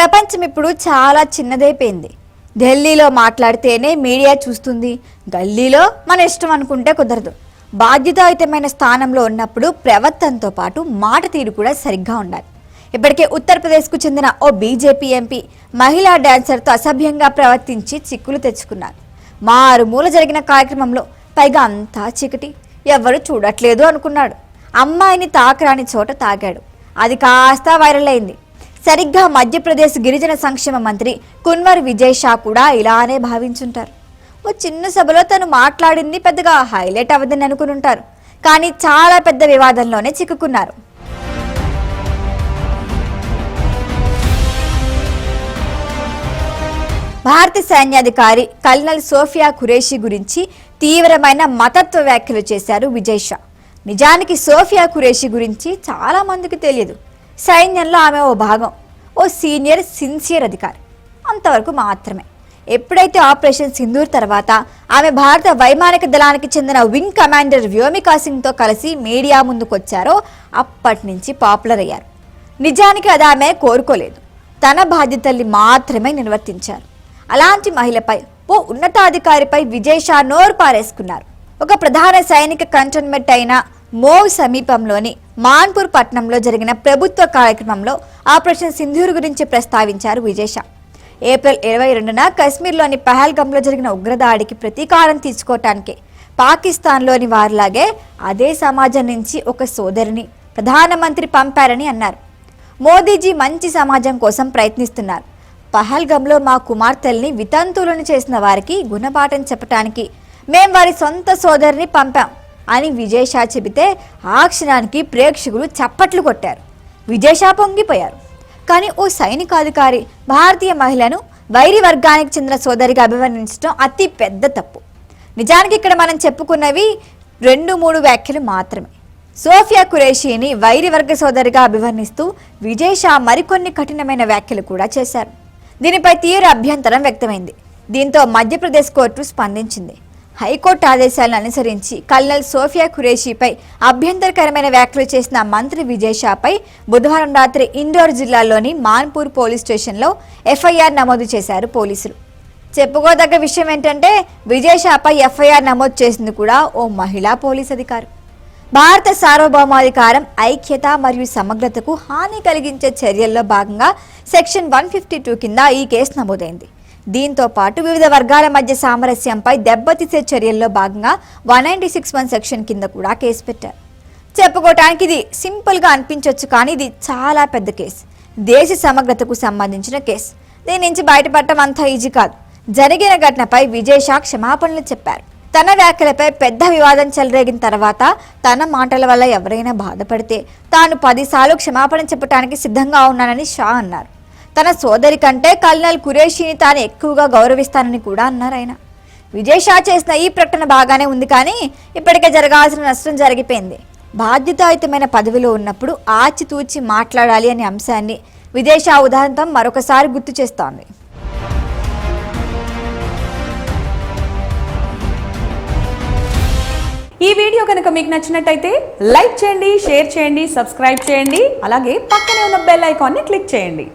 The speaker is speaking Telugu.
ప్రపంచం ఇప్పుడు చాలా చిన్నదైపోయింది. ఢిల్లీలో మాట్లాడితేనే మీడియా చూస్తుంది. గల్లీలో మన ఇష్టం అనుకుంటే కుదరదు. బాధ్యతాయుతమైన స్థానంలో ఉన్నప్పుడు ప్రవర్తనతో పాటు మాట తీరు కూడా సరిగ్గా ఉండాలి. ఇప్పటికే ఉత్తరప్రదేశ్కు చెందిన ఓ బీజేపీ ఎంపీ మహిళా డాన్సర్తో అసభ్యంగా ప్రవర్తించి చిక్కులు తెచ్చుకున్నారు. మారుమూల జరిగిన కార్యక్రమంలో పైగా అంతా చీకటి. ఎవరు చూడట్లేదు అనుకున్నాడు. అమ్మాయిని తాకరాని చోట తాగాడు. అది కాస్త వైరల్ అయింది. సరిగ్గా మధ్యప్రదేశ్ గిరిజన సంక్షేమ మంత్రి కున్వర్ విజయ్ షా కూడా ఇలానే భావించుంటారు. ఓ చిన్న సభలో తను మాట్లాడింది పెద్దగా హైలైట్ అవ్వదని అనుకుని ఉంటారు కానీ చాలా పెద్ద వివాదంలోనే చిక్కుకున్నారు. భారత సైన్యాధికారి కల్నల్ సోఫియా ఖురేషి గురించి తీవ్రమైన మతత్వ వ్యాఖ్యలు చేశారు విజయ్ షా. నిజానికి సోఫియా ఖురేషి గురించి చాలా మందికి తెలియదు. సైన్యంలో ఆమె ఓ భాగం ఓ సీనియర్ సిన్సియర్ అధికారి. అంతవరకు మాత్రమే. ఎప్పుడైతే ఆపరేషన్ సింధూర్ తర్వాత ఆమె భారత వైమానిక దళానికి చెందిన వింగ్ కమాండర్ వ్యోమికా సింగ్తో కలిసి మీడియా ముందుకొచ్చారో అప్పటి నుంచి పాపులర్ అయ్యారు. నిజానికి అది ఆమె కోరుకోలేదు. తన బాధ్యతల్ని మాత్రమే నిర్వర్తించారు. అలాంటి మహిళపై ఓ ఉన్నతాధికారిపై విజయ్ షా నోరు పారేసుకున్నారు. ఒక ప్రధాన సైనిక కంటోన్మెంట్ అయిన మోవ్ సమీపంలోని మాన్పూర్ పట్టణంలో జరిగిన ప్రభుత్వ కార్యక్రమంలో ఆపరేషన్ సింధూర్ గురించి ప్రస్తావించారు విజేష. ఏప్రిల్ ఇరవై రెండున కశ్మీర్లోని పహల్గంలో జరిగిన ఉగ్రదాడికి ప్రతీకారం తీసుకోవటానికి పాకిస్తాన్లోని వారిలాగే అదే సమాజం నుంచి ఒక సోదరిని ప్రధానమంత్రి పంపారని అన్నారు. మోదీజీ మంచి సమాజం కోసం ప్రయత్నిస్తున్నారు. పహల్గంలో మా కుమార్తెల్ని వితంతువులను చేసిన వారికి గుణపాఠం చెప్పటానికి మేం వారి సొంత సోదరిని పంపాం. అని విజయ్ షా చెబితే ఆ క్షణానికి ప్రేక్షకులు చప్పట్లు కొట్టారు. విజయ్ షా పొంగిపోయారు. కానీ ఓ సైనికాధికారి భారతీయ మహిళను వైరి వర్గానికి చెందిన సోదరిగా అభివర్ణించడం అతి పెద్ద తప్పు. నిజానికి ఇక్కడ మనం చెప్పుకున్నవి రెండు మూడు వ్యాఖ్యలు మాత్రమే. సోఫియా కురేషిని వైరి వర్గ సోదరిగా అభివర్ణిస్తూ విజయ్ షా మరికొన్ని కఠినమైన వ్యాఖ్యలు కూడా చేశారు. దీనిపై తీవ్ర అభ్యంతరం వ్యక్తమైంది. దీంతో మధ్యప్రదేశ్ కోర్టు స్పందించింది. హైకోర్టు ఆదేశాలను అనుసరించి కల్నల్ సోఫియా ఖురేషీపై అభ్యంతరకరమైన వ్యాఖ్యలు చేసిన మంత్రి విజయ్ షాపై బుధవారం రాత్రి ఇండోర్ జిల్లాలోని మాన్పూర్ పోలీస్ స్టేషన్లో ఎఫ్ఐఆర్ నమోదు చేశారు పోలీసులు. చెప్పుకోదగ్గ విషయం ఏంటంటే విజయ్ షాపై ఎఫ్ఐఆర్ నమోదు చేసింది కూడా ఓ మహిళా పోలీస్ అధికారి. భారత సార్వభౌమాధికారం ఐక్యత మరియు సమగ్రతకు హాని కలిగించే చర్యల్లో భాగంగా సెక్షన్ వన్ ఫిఫ్టీ టూ కింద ఈ కేసు నమోదైంది. దీంతో పాటు వివిధ వర్గాల మధ్య సామరస్యంపై దెబ్బతీసే చర్యల్లో భాగంగా one ninety six one section కింద కూడా కేసు పెట్టారు. చెప్పుకోవటానికి ఇది సింపుల్గా అనిపించవచ్చు కానీ ఇది చాలా పెద్ద కేసు. దేశ సమగ్రతకు సంబంధించిన కేసు. దీని నుంచి బయటపడటం అంత ఈజీ కాదు. జరిగిన ఘటనపై విజయ్ షా క్షమాపణలు చెప్పారు. తన వ్యాఖ్యలపై పెద్ద వివాదం చెలరేగిన తర్వాత తన మాటల వల్ల ఎవరైనా బాధపడితే తాను పదిసార్లు క్షమాపణ చెప్పడానికి సిద్ధంగా ఉన్నానని షా అన్నారు. తన సోదరి కంటే కల్నల్ కురేషిని తాను ఎక్కువగా గౌరవిస్తానని కూడా అన్నారు ఆయన. విజయ్ షా చేసిన ఈ ప్రకటన బాగానే ఉంది కానీ ఇప్పటికే జరగాల్సిన నష్టం జరిగిపోయింది. బాధ్యతాయుతమైన పదవిలో ఉన్నప్పుడు ఆచితూచి మాట్లాడాలి అనే అంశాన్ని విదేశ ఉదాహరణతో మరొకసారి గుర్తు చేస్తోంది. ఈ వీడియో కనుక మీకు నచ్చినట్టయితే లైక్ చేయండి షేర్ చేయండి సబ్స్క్రైబ్ చేయండి అలాగే పక్కనే ఉన్న బెల్ ఐకాన్ని క్లిక్ చేయండి.